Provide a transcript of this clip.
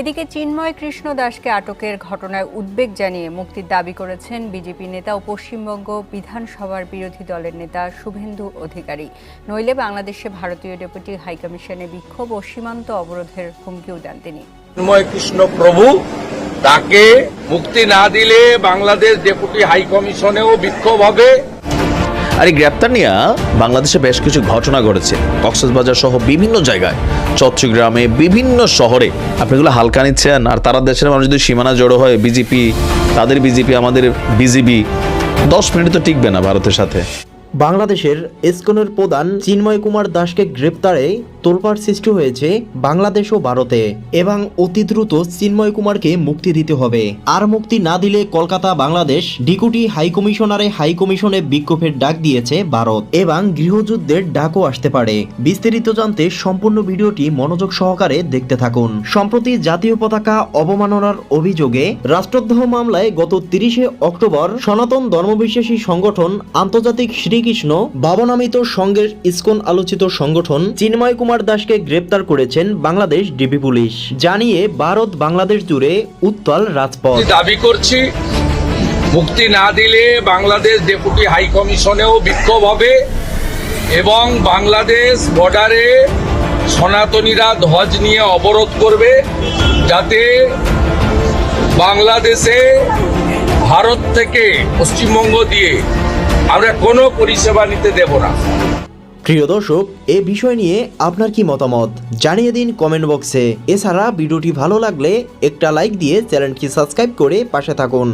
এদিকে চিন্ময় কৃষ্ণ দাসকে আটকের ঘটনায় উদ্বেগ জানিয়ে মুক্তির দাবি করেছেন বিজেপি নেতা ও পশ্চিমবঙ্গ বিধানসভার বিরোধী দলের নেতা শুভেন্দু অধিকারী। নইলে বাংলাদেশে ভারতীয় ডেপুটি হাইকমিশনে বিক্ষোভ ও সীমান্ত অবরোধের হুমকিও দেন তিনি। চিন্ময় কৃষ্ণ প্রভু, তাকে মুক্তি না দিলে বাংলাদেশ ডেপুটি হাইকমিশনেও বিক্ষোভ হবে। আর এই গ্রেপ্তার নিয়ে বাংলাদেশে বেশ কিছু ঘটনা ঘটেছে। কক্সবাজার সহ বিভিন্ন জায়গায়, চট্টগ্রামে বিভিন্ন শহরে। আপনি এগুলো হালকা নিচ্ছেন, আর তারা দেশের মানুষ যদি সীমানা জড়ো হয়, বিজেপি, তাদের বিজেপি, আমাদের বিজিবি দশ মিনিট তো টিকবে না ভারতের সাথে। বাংলাদেশের এসকনের প্রধান চিন্ময় কুমার দাসকে গ্রেপ্তারে তোলপাড় সৃষ্টি হয়েছে বাংলাদেশ ও ভারতে এবং অতি দ্রুত চিন্ময় কুমারকে মুক্তি দিতে হবে। আর মুক্তি না দিলে কলকাতা, বাংলাদেশ ডিকুটি হাই কমিশনারে হাই কমিশনে বিক্ষোভের ডাক দিয়েছে ভারত এবং গৃহযুদ্ধের ডাকও আসতে পারে। বিস্তারিত জানতে সম্পূর্ণ ভিডিওটি মনোযোগ সহকারে দেখতে থাকুন। সম্প্রতি জাতীয় পতাকা অবমাননার অভিযোগে রাষ্ট্রদ্রোহ মামলায় গত তিরিশে অক্টোবর সনাতন ধর্মবিশ্বাসী সংগঠন আন্তর্জাতিক শ্রীকৃষ্ণ বাবনামিত সংঘের ইসকন আলোচিত সংগঠন চিন্ময় কুমার দাসকে গ্রেপ্তার করেছেন বাংলাদেশ ডিবি পুলিশ। জানিয়ে ভারত বাংলাদেশ জুড়ে উত্তাল রাজপথ। দাবি করছি, মুক্তি না দিলে বাংলাদেশ ডেপুটি হাই কমিশনেও বিক্ষোভ হবে এবং বাংলাদেশ বর্ডারে সনাতনীরা ধ্বজ নিয়ে অবরোধ করবে যাতে বাংলাদেশে ভারত থেকে পশ্চিমবঙ্গ দিয়ে আমরা কোনো পরিষেবা নিতে দেব না। প্রিয় দর্শক, এ বিষয় নিয়ে আপনার কি মতামত? জানিয়ে দিন কমেন্ট বক্সে এছাড়া ভিডিওটি ভালো লাগলে একটা লাইক দিয়ে চ্যানেলটি সাবস্ক্রাইব করে পাশে থাকুন।